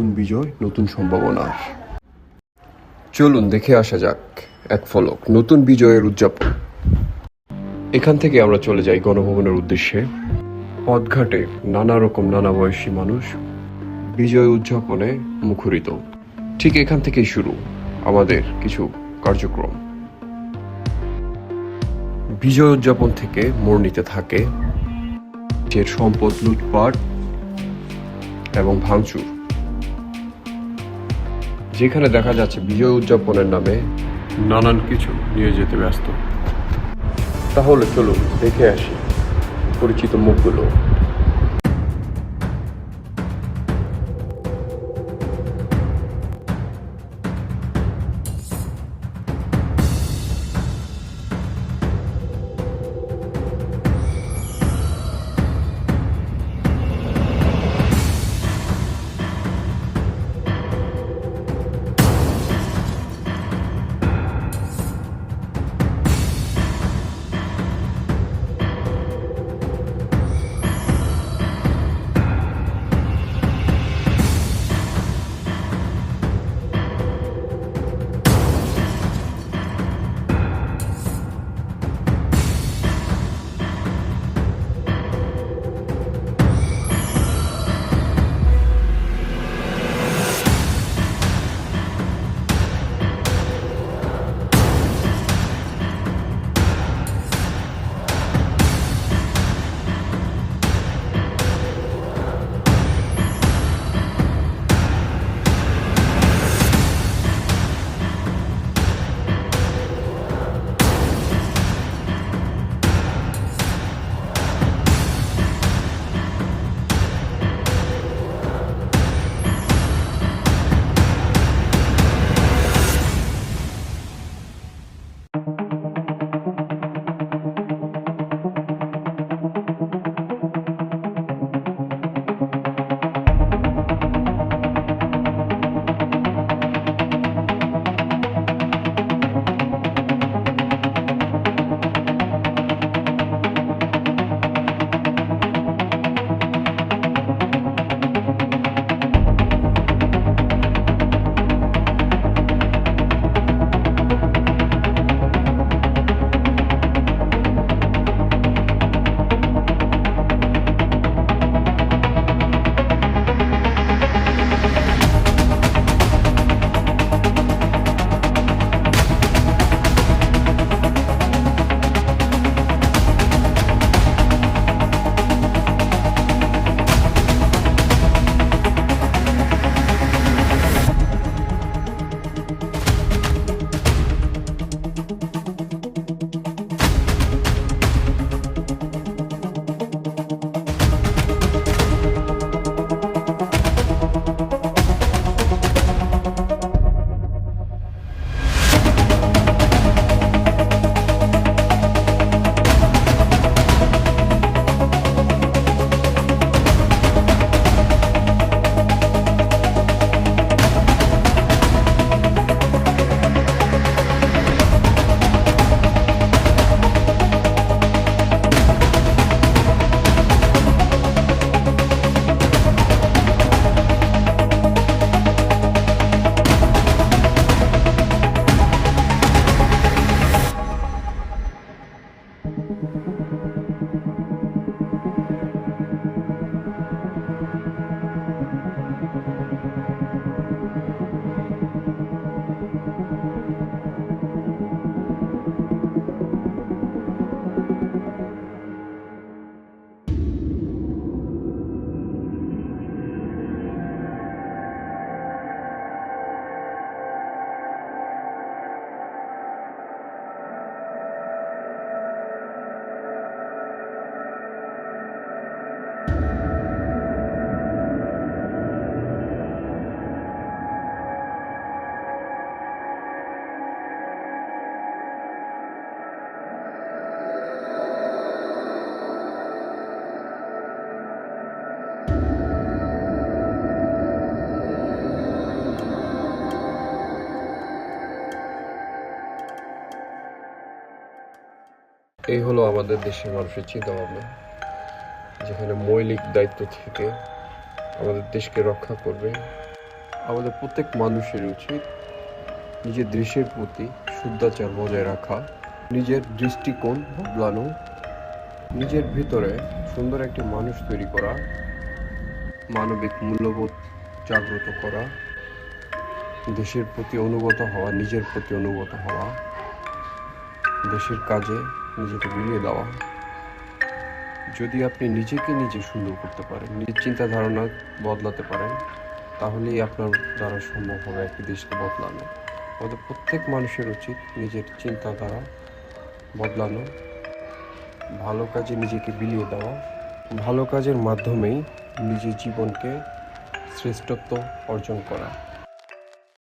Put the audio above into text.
নতুন বিজয়, নতুন সম্ভাবনার চলুন, দেখে আসা যাক এক ফলক, নতুন বিজয়ের উদযাপন। এখান থেকে আমরা চলে যাই গণভবনের উদ্দেশ্যে। পথঘাটে নানা রকম নানা বয়সী মানুষ বিজয় উদযাপনে মুখরিত। ঠিক এখান থেকেই শুরু আমাদের কিছু কার্যক্রম। বিজয় উদযাপন থেকে মোড় নিতে থাকে। যে সম্পদ লুটপাট এবং ভাঙচুর। যেখানে দেখা যাচ্ছে বিজয় উদযাপনের নামে নানান কিছু নিয়ে যেতে ব্যস্ত। তাহলে চলুন দেখে আসি পরিচিত মুখগুলো। এই হলো আমাদের দেশের মানুষের চিন্তা ভাবনা যেখানে মৌলিক দায়িত্ব থেকে আমাদের দেশকে রক্ষা করবে। আমাদের প্রত্যেক মানুষের উচিত নিজের দেশের প্রতি শুদ্ধাচার বজায় রাখা, নিজের দৃষ্টিকোণ বদলানো, নিজের ভিতরে সুন্দর একটি মানুষ তৈরি করা, মানবিক মূল্যবোধ জাগ্রত করা, দেশের প্রতি অনুগত হওয়া, নিজের প্রতি অনুগত হওয়া, দেশের কাজে নিজেকে বিলিয়ে দেওয়া। যদি আপনি নিজেকে নিজে সুন্দর করতে পারেন, নিজের চিন্তা ধারণা বদলাতে পারেন, তাহলেই আপনার দ্বারা সম্ভব হবে একটি দেশকে বদলানো। আমাদের প্রত্যেক মানুষের উচিত নিজের চিন্তাধারা বদলানো, ভালো কাজে নিজেকে বিলিয়ে দেওয়া। ভালো কাজের মাধ্যমেই নিজের জীবনকে শ্রেষ্ঠত্ব অর্জন করা।